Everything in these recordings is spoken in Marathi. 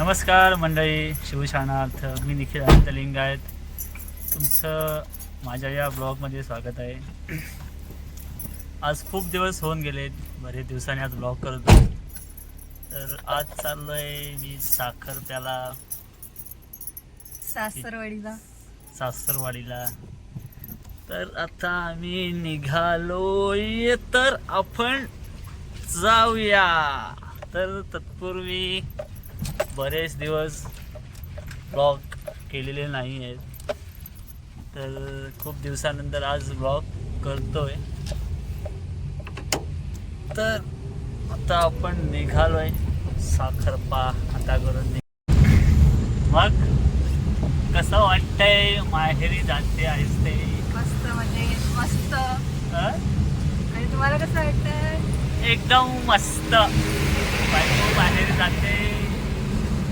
नमस्कार मंडळी शिवशानार्थ मी निखिल अनंत लिंगायत. तुमचं माझ्या या ब्लॉगमध्ये स्वागत आहे. आज खूप दिवस होऊन गेलेत बरेच दिवसांनी आज ब्लॉग करतो तर आज चाललो आहे मी साखर प्याला. सासरवाडीला. सासरवाडीला. तर आता आम्ही निघालोय तर आपण जाऊया. तर तत्पूर्वी बरेच दिवस ब्लॉग केलेले नाही आहेत तर खूप दिवसानंतर आज ब्लॉग करतोय. तर आता आपण निघालोय साखरपा आता करून निघ मग कसं वाटतंय? माहेरी जाते आहेस ते? मस्त म्हणजे मस्त? आणि तुम्हाला कसं वाटतं एकदम मस्त. बायको माहेरी जाते.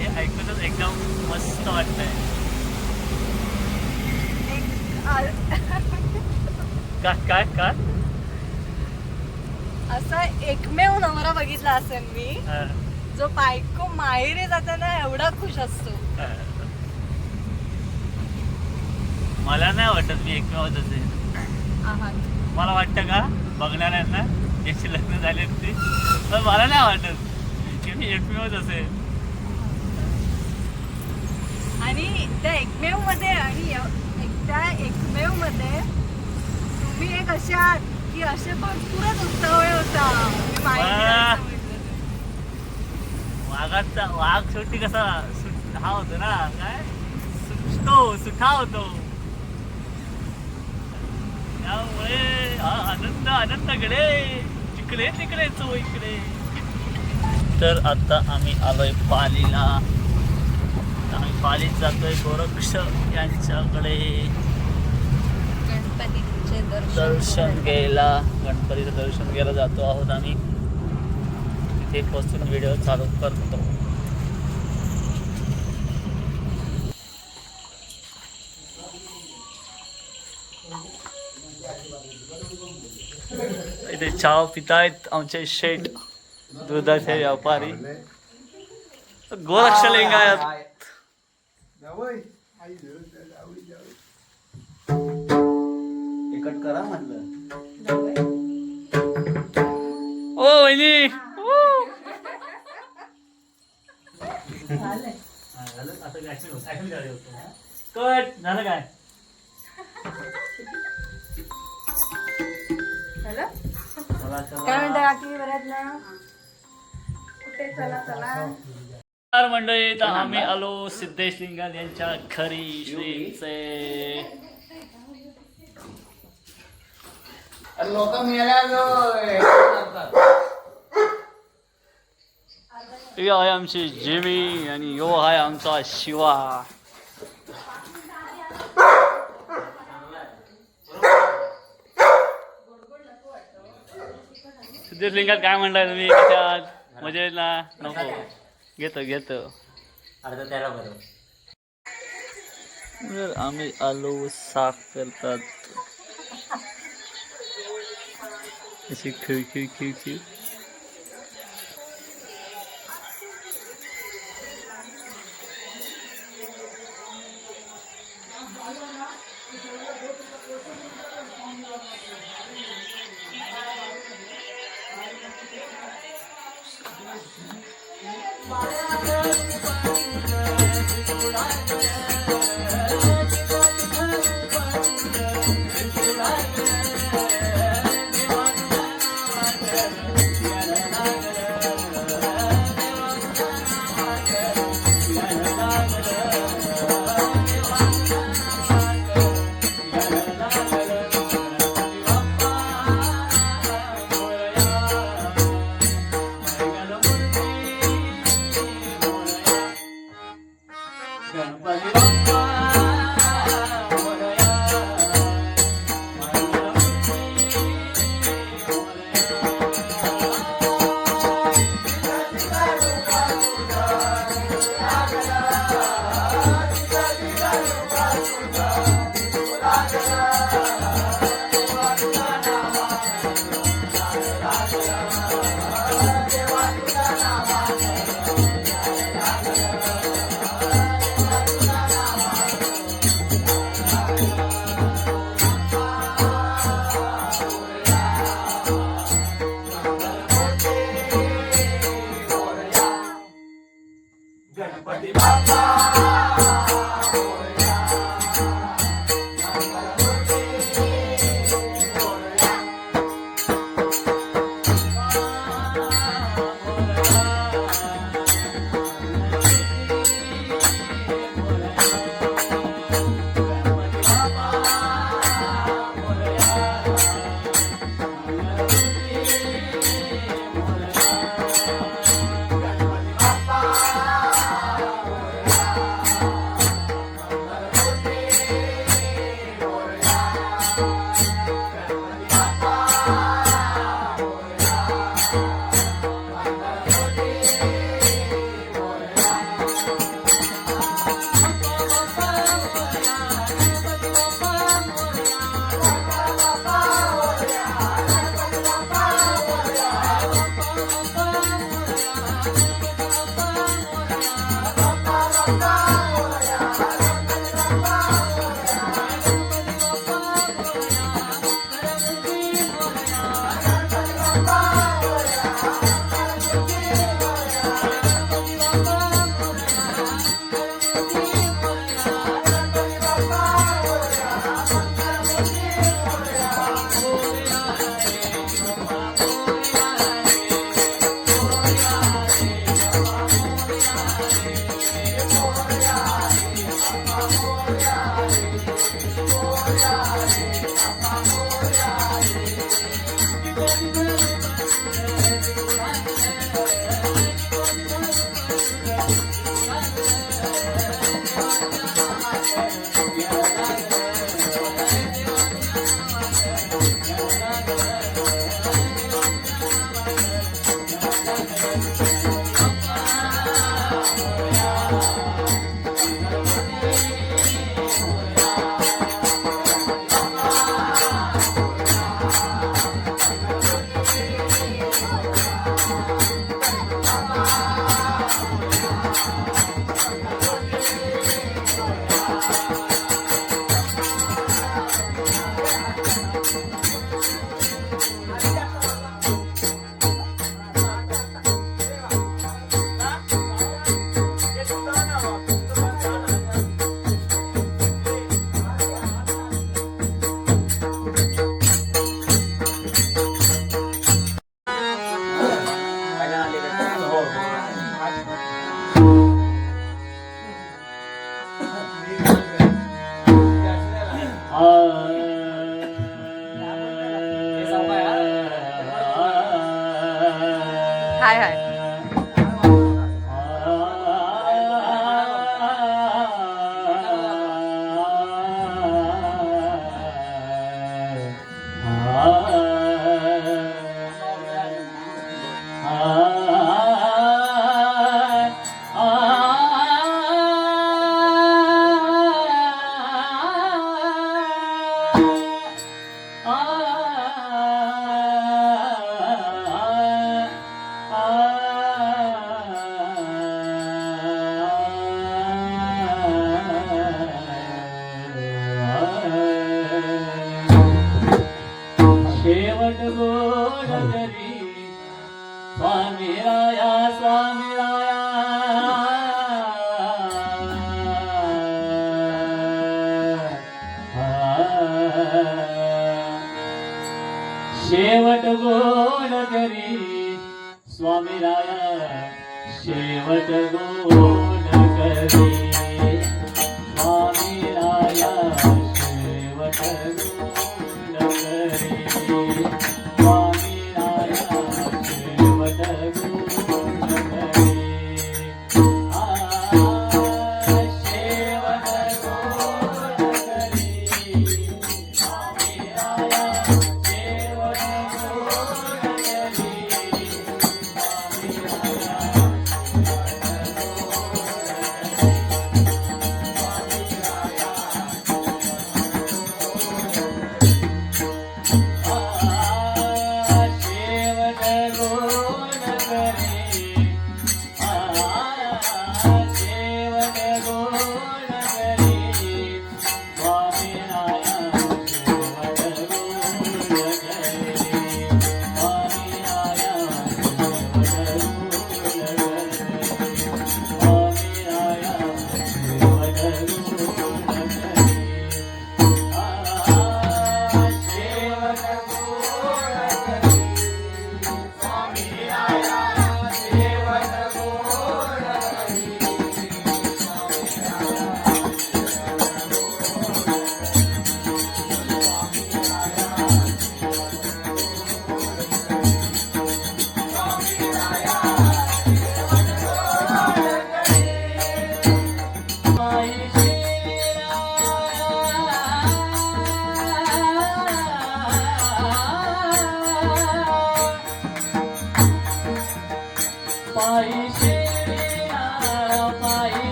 हे ऐकूनच एकदम मस्त वाटतंय. काय का असा एकमेव नवरा बघितला असेल मी जो बायको माहेरी जाताना एवढा खुश असतो. मला नाही वाटत मी एकमेवच असेल मला वाटतं का? बघणाऱ्यांना ज्याची लग्न झाले ते मला नाही वाटत की मी एकमेवच असेल आणि त्या एकमेवमध्ये आणि त्या एकमेवमध्ये तुम्ही एक असे आहात की असे भरपूरच उत्साह होता. मी माहेरी वा. जायचं म्हटलं तर. वाघाचा वाघ शेवटी कसा हा होतो ना काय? सुटतो सुठा होतो. त्यामुळे हा आनंद आनंदाकडे तिकडे तिकडे चो इकडे. तर आता आम्ही आलोय पालीला. आम्ही पालीत जातोय गोरक्ष यांच्याकडे गणपतीचे दर्शन घ्यायला. गणपतीचं दर्शन घ्यायला जातो आहोत आम्ही. तिथे बसून व्हिडिओ चालू करतो. इथे चहा पितायत आमचे शेठ दुधाचे व्यापारी. गोरक्ष लिंगायत तिकट करा म्हटलं ओ वहिनी. कट झालं. काय? काय म्हणता काकी बऱ्याच ना? कुठे? चला चला. नमस्कार मंडळी तर आम्ही आलो सिद्धेश लिंगाल यांच्या खरी श्रीचे. लोक यो आहे आमची जिमी आणि यो आहे आमचा शिवा. सिद्धेश लिंगात काय म्हणताय तुम्ही? कशात मजेत ना? नको. घेतो घेतो. अर्धा त्याला बरं तर आम्ही आलो साफ करतात. अशी खिळ खिळ खिळ खिळ. पाया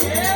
Yeah.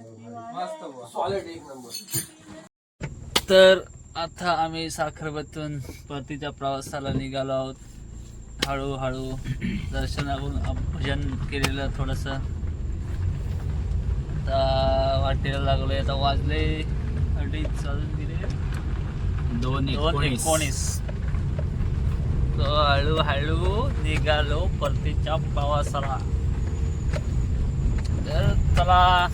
सॉलिड एक नंबर तर आता आम्ही साखरबतून परतीच्या प्रवासाला निघालो आहोत. हळूहळू दर्शनाकडून भजन केलेलं थोडस. आता वाटेला लागलोय. आता वाजले अडीच वाजून गेले. दोन दोन एकोणीस. तो हळूहळू निघालो परतीच्या प्रवासाला. तर चला